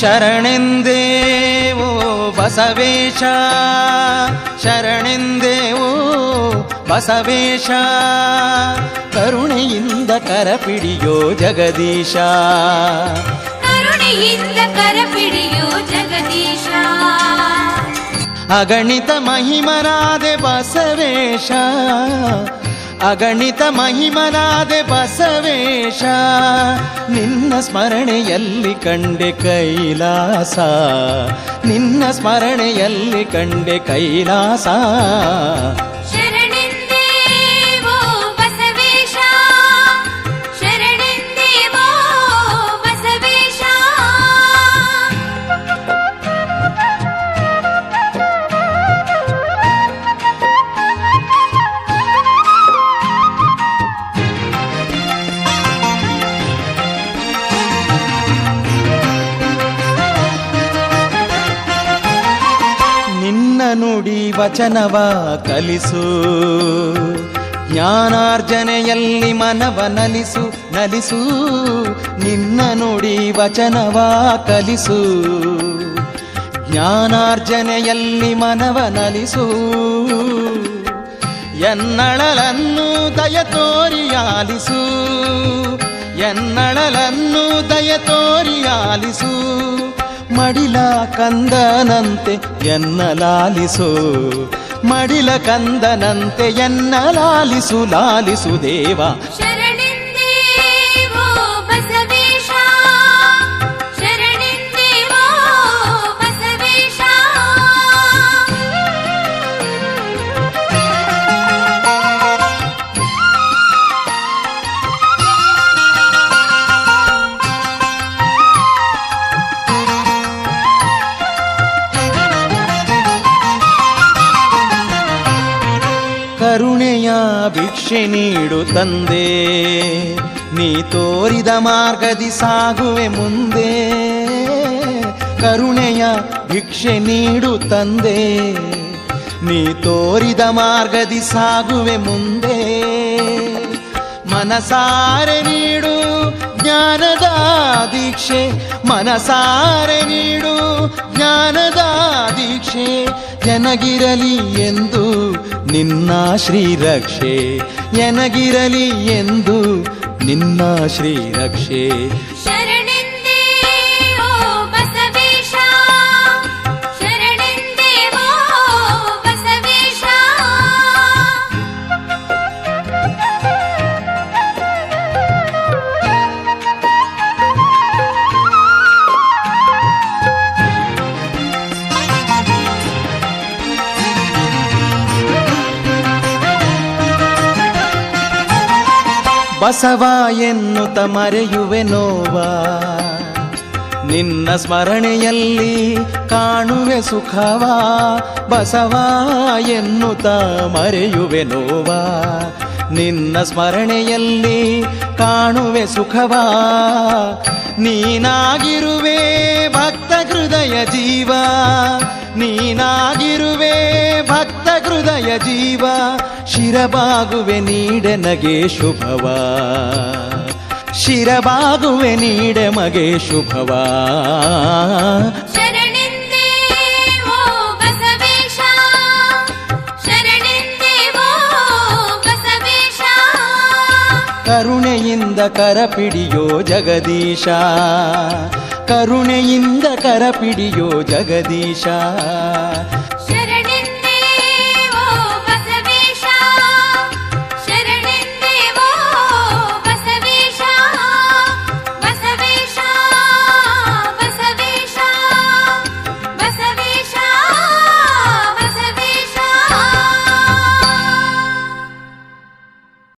ಶರಣೆಂದೇವೋ ಬಸವೇಶ. ಶರಣೆಂದೇವೋ ಬಸವೇಶ. ಕರುಣೆಯಿಂದ ಕರಪಿಡಿಯೋ ಜಗದೀಶ. ಕರುಣೆಯಿಂದ ಕರಪಿಡಿಯೋ ಜಗದೀಶ. ಅಗಣಿತ ಮಹಿಮನಾದೆ ಬಸವೇಶ. ಅಗಣಿತ ಮಹಿಮನಾದೆ ಬಸವೇಶ ನಿನ್ನ ಸ್ಮರಣೆಯಲ್ಲಿ ಕಂಡೆ ಕೈಲಾಸ. ನಿನ್ನ ಸ್ಮರಣೆಯಲ್ಲಿ ಕಂಡೆ ಕೈಲಾಸ. ನುಡಿ ವಚನವ ಕಲಿಸು. ಜ್ಞಾನಾರ್ಜನೆಯಲ್ಲಿ ಮನವ ನಲಿಸು ನಲಿಸು. ನಿನ್ನ ನುಡಿ ವಚನವ ಕಲಿಸು. ಜ್ಞಾನಾರ್ಜನೆಯಲ್ಲಿ ಮನವ ನಲಿಸು. ಎನ್ನಳಲನ್ನು ದಯ ತೋರಿಯಾಲಿಸು ಎನ್ನಳಲನ್ನು ದಯ ತೋರಿಯಾಲಿಸು ಮಡಿಲ ಕಂದನಂತೆ ಎನ್ನಲಾಲಿಸು. ಮಡಿಲ ಕಂದನಂತೆ ಎನ್ನಲಾಲಿಸು ಲಾಲಿಸು ದೇವ. ಕರುಣೆಯ ಭಿಕ್ಷೆ ನೀಡು ತಂದೆ. ನೀ ತೋರಿದ ಮಾರ್ಗದಿ ಸಾಗುವೆ ಮುಂದೆ. ಕರುಣೆಯ ಭಿಕ್ಷೆ ನೀಡು ತಂದೆ. ನೀ ತೋರಿದ ಮಾರ್ಗದಿ ಸಾಗುವೆ ಮುಂದೆ. ಮನಸಾರೆ ನೀಡು ಜ್ಞಾನದ ದೀಕ್ಷೆ ಮನಸಾರೆ ನೀಡು ಜ್ಞಾನದ ದೀಕ್ಷೆ ಎನಗಿರಲಿ ಎಂದು ನಿನ್ನ ಶ್ರೀರಕ್ಷೆ ಎನಗಿರಲಿ ಎಂದು ನಿನ್ನ ಶ್ರೀರಕ್ಷೆ. ಬಸವ ಎನ್ನುತ್ತ ಮರೆಯುವೆ ನೋವ. ನಿನ್ನ ಸ್ಮರಣೆಯಲ್ಲಿ ಕಾಣುವೆ ಸುಖವ. ಬಸವ ಎನ್ನುತ್ತ ಮರೆಯುವೆ ನೋವಾ. ನಿನ್ನ ಸ್ಮರಣೆಯಲ್ಲಿ ಕಾಣುವೆ ಸುಖವ. ನೀನಾಗಿರುವೆ ಭಕ್ತ ಹೃದಯ ಜೀವ. ನೀನಾಗಿರುವೆ ಭಕ್ತ ಹೃದಯ ಜೀವ. ಶಿರಬಾಗುವೆ ನೀಡೆ ನಗೆ ಶುಭವ. ಶಿರಬಾಗುವೆ ನೀಡೆ ಮಗೆ ಶುಭವ. ಕರುಣೆಯಿಂದ ಕರಪಿಡಿಯೋ ಜಗದೀಶ. ಕರುಣೆಯಿಂದ ಕರಪಿಡಿಯೋ ಜಗದೀಶ.